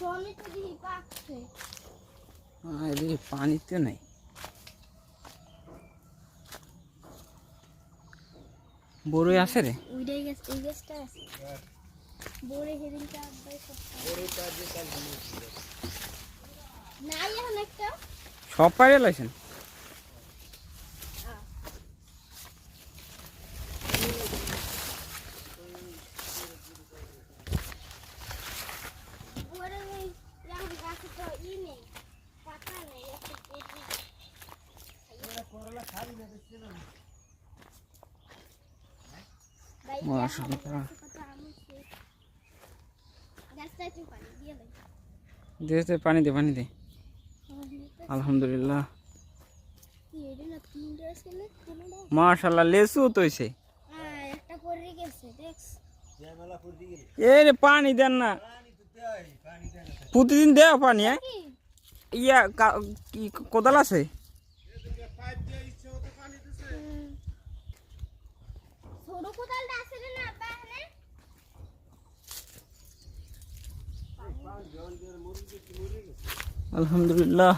Tomato পানি তো এদিকে নেই। বড়ই আছে। রে সব পাইলে এখন একটা। সব পাইরে লাইছেন ওরে ওই এখন গাছে তো ই নেই পাতা নেই একটা কেজি ভাই, মাশাআল্লাহ। দিয়েছে পানি দে পানি দে। আলহামদুলিল্লাহ। মাশাল্লাহ লেসু তো হইছে। হ্যাঁ একটা পড়ে গেছে দেখছ এ রে, পানি দেন না। প্রতিদিন দেও পানি হ্যাঁ? ইয়া কি, কোদাল আছে ছোট কোদালটা আছে রে না আব্বা এখানে আলহামদুলিল্লাহ।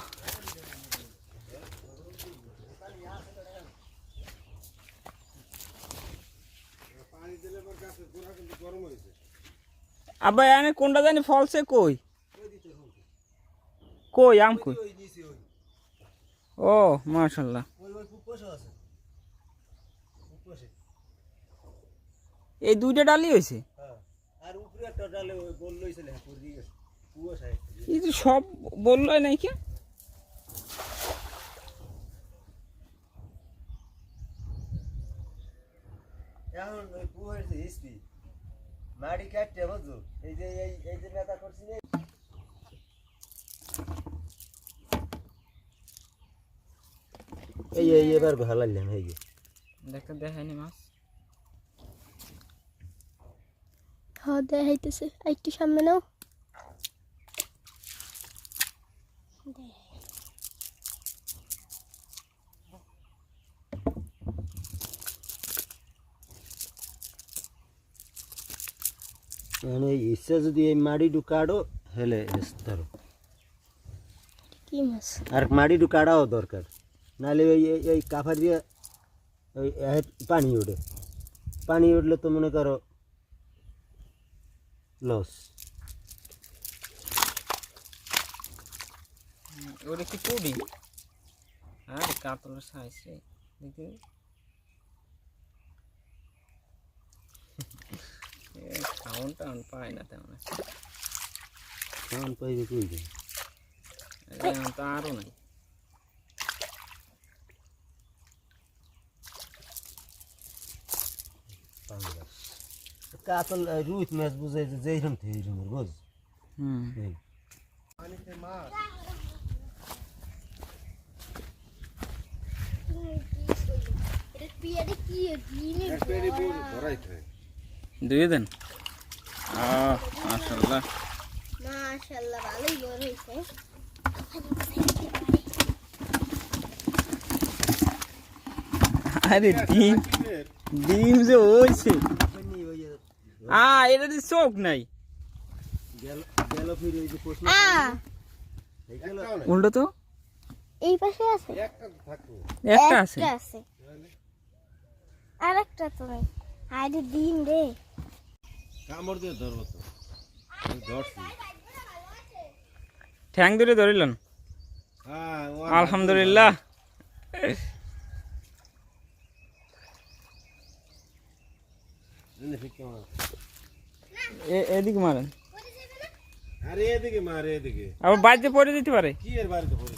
আব্বা এনে কোনটা জানি ফলসে কই? কই, আম কই? ও মাশাল্লাহ এই দুইটা ডালি হয়েছে আর উপরে একটা ডালে ওই এই তো সব বলল নাই কি এখন হিস্ট্রি মাড়ি কাটতে এই যে এই এই যে নেতা করছি এই এই এবার ভালাইলাম এই যে। দেখতে দেখায়নি মাছ। হ্যাঁ দেখাইতেছে। একটু সামনে নাও। মানে ইচ্ছা যদি এই মাড়ি ঢুকাড়ো হেলে ধরো। কি মাছ? আর মাড়ি ঢুকাড়াও দরকার। নাহলে ওই এই- কাফার দিয়ে ওই পানি ওঠে পানি উঠলে তো মনে করো লস ওটা কি পুডি আর কাতলের সাইজ রে দেখি। খাওন টাউন পায় না তেমন। তখন পাইবে কই তো আরও নাই। কাতল রুইত মাছ বুঝাই যে যেইরকম থেকে এইরকম বুঝ? হুম। এই। এটা কি দেন। মাশাল্লাহ মাশাআল্লাহ। ভালোই বড় হইছে আরে ডিম ডিম যে হয়েছে। আ এটা তো চোখ নাই। গেল গেল ফিরে ওই যে প্রশ্ন আ এই গেল উল্টো তো? এই পাশে আছে? একটা আছে? একটা আছে। আরেকটা তো নেই আরে দিন রে। কামড় দিয়ে ধরবো তো। ধরছি। ঠ্যাং ধরে ধরিলেন? হ্যাঁ আলহামদুলিল্লাহ। এদিকে মারেন। আরে এদিকে মারে এদিকে। আবার বাড়িতে পড়ে দিতে পারে? কি এর বাড়িতে পড়ে?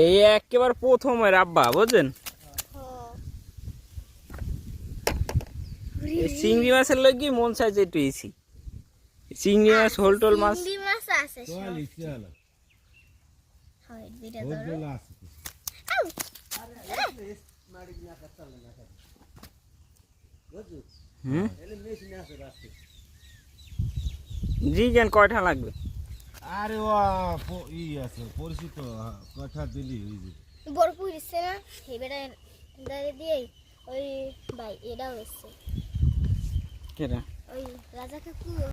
এই একেবারে প্রথমের আব্বা বুঝছেন? চিংড়ি মাছের লগে মন চাইছে একটু এসি চিংড়ি মাছ হোল টোল মাছ। চিংড়ি মাছ আছে সব। চল ইচ্ছে হলো হয় দুইটা ধরো ওগুলো আছে হুম জি কেন কয়টা লাগবে? আরে ও ই আছে পরিচিত কথা দিলি ওই যে। বড় পুকুর না? এবারে দাঁড়িয়ে দিয়ে ওই ভাই এটাও এসছে। কেটা ওই রাজা কাকু।